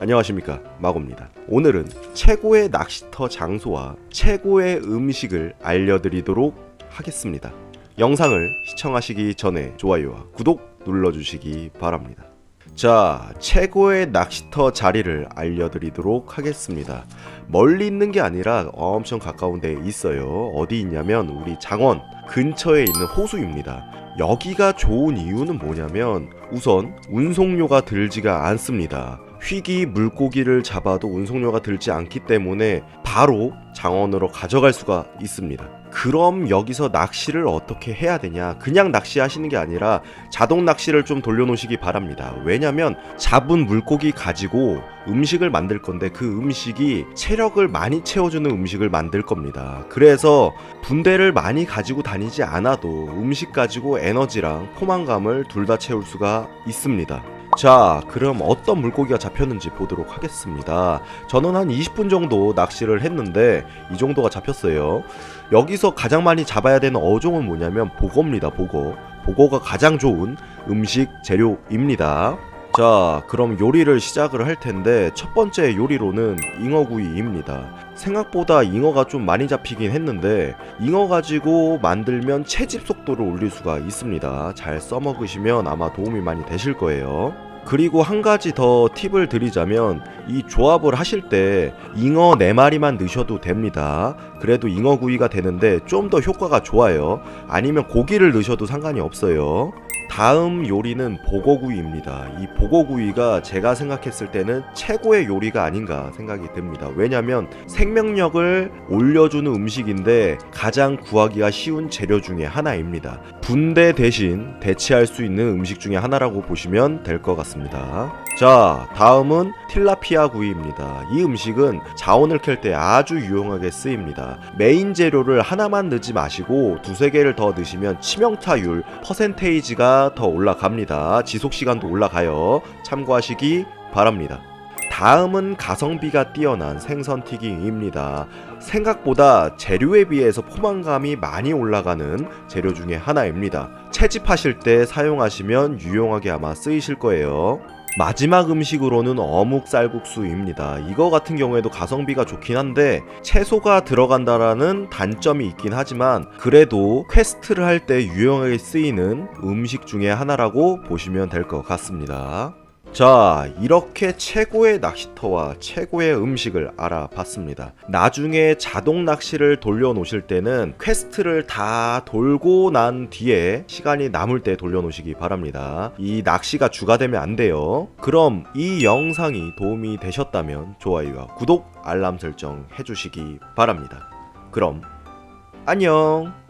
안녕하십니까. 마고입니다. 오늘은 최고의 낚시터 장소와 최고의 음식을 알려드리도록 하겠습니다. 영상을 시청하시기 전에 좋아요와 구독 눌러주시기 바랍니다. 자 최고의 낚시터 자리를 알려드리도록 하겠습니다. 멀리 있는 게 아니라 엄청 가까운 데에 있어요. 어디 있냐면 우리 장원 근처에 있는 호수입니다. 여기가 좋은 이유는 뭐냐면 우선 운송료가 들지가 않습니다. 휘기 물고기를 잡아도 운송료가 들지 않기 때문에 바로 장원으로 가져갈 수가 있습니다. 그럼 여기서 낚시를 어떻게 해야 되냐? 그냥 낚시하시는 게 아니라 자동 낚시를 좀 돌려놓으시기 바랍니다. 왜냐면 잡은 물고기 가지고 음식을 만들 건데 그 음식이 체력을 많이 채워주는 음식을 만들 겁니다. 그래서 분대를 많이 가지고 다니지 않아도 음식 가지고 에너지랑 포만감을 둘 다 채울 수가 있습니다. 자, 그럼 어떤 물고기가 잡혔는지 보도록 하겠습니다. 저는 한 20분 정도 낚시를 했는데 이 정도가 잡혔어요. 여기서 가장 많이 잡아야 되는 어종은 뭐냐면 보거입니다. 보거. 보거가 가장 좋은 음식 재료입니다. 자, 그럼 요리를 시작을 할 텐데 첫 번째 요리로는 잉어구이입니다. 생각보다 잉어가 좀 많이 잡히긴 했는데 잉어 가지고 만들면 채집 속도를 올릴 수가 있습니다. 잘 써먹으시면 아마 도움이 많이 되실 거예요. 그리고 한 가지 더 팁을 드리자면 이 조합을 하실 때 잉어 4마리만 넣으셔도 됩니다. 그래도 잉어 구이가 되는데 좀 더 효과가 좋아요. 아니면 고기를 넣으셔도 상관이 없어요. 다음 요리는 보고구이입니다. 이 보고구이가 제가 생각했을 때는 최고의 요리가 아닌가 생각이 듭니다. 왜냐면 생명력을 올려주는 음식인데 가장 구하기가 쉬운 재료 중에 하나입니다. 분대 대신 대체할 수 있는 음식 중에 하나라고 보시면 될 것 같습니다. 자, 다음은 틸라피아 구이입니다. 이 음식은 자원을 캘 때 아주 유용하게 쓰입니다. 메인 재료를 하나만 넣지 마시고 두세 개를 더 넣으시면 치명타율 퍼센테이지 가 더 올라갑니다. 지속 시간도 올라가요. 참고하시기 바랍니다. 다음은 가성비가 뛰어난 생선 튀김입니다. 생각보다 재료에 비해서 포만감이 많이 올라가는 재료 중에 하나입니다. 채집하실 때 사용하시면 유용하게 아마 쓰이실 거예요. 마지막 음식으로는 어묵 쌀국수입니다. 이거 같은 경우에도 가성비가 좋긴 한데 채소가 들어간다라는 단점이 있긴 하지만 그래도 퀘스트를 할 때 유용하게 쓰이는 음식 중에 하나라고 보시면 될 것 같습니다. 자, 이렇게 최고의 낚시터와 최고의 음식을 알아봤습니다. 나중에 자동 낚시를 돌려놓으실 때는 퀘스트를 다 돌고 난 뒤에 시간이 남을 때 돌려놓으시기 바랍니다. 이 낚시가 주가 되면 안 돼요. 그럼 이 영상이 도움이 되셨다면 좋아요와 구독, 알람 설정 해주시기 바랍니다. 그럼 안녕!